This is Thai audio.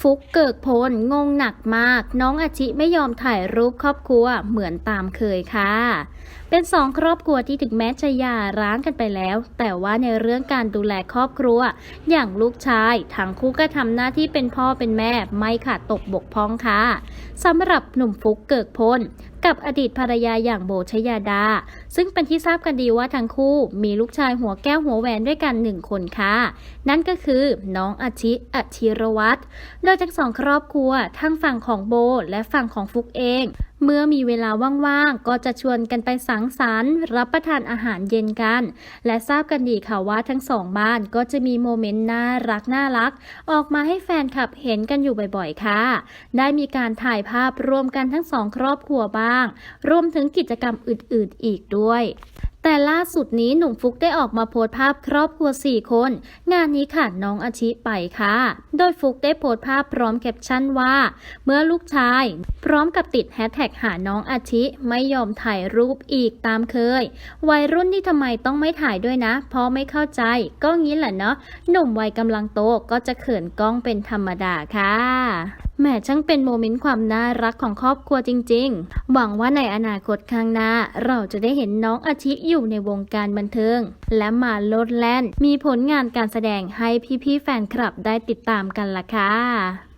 ฟุกเกิกพลงงหนักมาก น้องอาชิไม่ยอมถ่ายรูปครอบครัวเหมือนตามเคยค่ะ เป็นสองครอบครัวที่ถึงแม้จะหย่าร้างกันไปแล้ว แต่ว่าในเรื่องการดูแลครอบครัว อย่างลูกชายทั้งคู่ก็ทำหน้าที่เป็นพ่อเป็นแม่ไม่ขาดตกบกพร่องค่ะสำหรับหนุ่มฟุกเกิกพล กับอดีตภรรยาอย่างโบชยาดา ซึ่งเป็นที่ทราบกันดีว่าทั้งคู่มีลูกชายหัวแก้วหัวแหวนด้วยกันหนึ่งคนค่ะ นั่นก็คือน้องอาชิอชิรวัตรโดยทั้งสองครอบครัวทั้งฝั่งของโบและฝั่งของฟุกเอง เมื่อมีเวลาว่างๆ ก็จะชวนกันไปสังสรรค์ รับประทานอาหารเย็นกัน และทราบกันดีค่ะว่าทั้งสองบ้านก็จะมีโมเมนต์น่ารักน่ารัก ออกมาให้แฟนคลับเห็นกันอยู่บ่อยๆ ค่ะ ได้มีการถ่ายภาพรวมกันทั้งสองครอบครัวบ้าง รวมถึงกิจกรรมอื่นๆ อีกด้วย แต่ล่าสุดนี้หนุ่มฟุกได้ออกมาโพสต์ภาพครอบครัว 4 คน งานนี้ขาดน้องอาชิไปค่ะ โดยฟุกได้โพสต์ภาพพร้อมแคปชั่นว่า เมื่อลูกชาย พร้อมกับติดแฮชแท็กหาน้องอาชิไม่ยอมถ่ายรูปอีกตามเคย วัยรุ่นที่ทำไมต้องไม่ถ่ายด้วยนะ เพราะไม่เข้าใจ ก็งี้แหละเนาะหนุ่มวัยกำลังโตก็จะเขินกล้องเป็นธรรมดาค่ะ แหมช่างเป็นโมเมนต์ความน่ารักของครอบครัวจริง ๆ หวังว่าในอนาคตข้างหน้า เราจะได้เห็นน้องอาชิอยู่ในวงการบันเทิง และมาโลดแล่น มีผลงานการแสดงให้พี่ๆแฟนคลับได้ติดตามกันล่ะค่ะ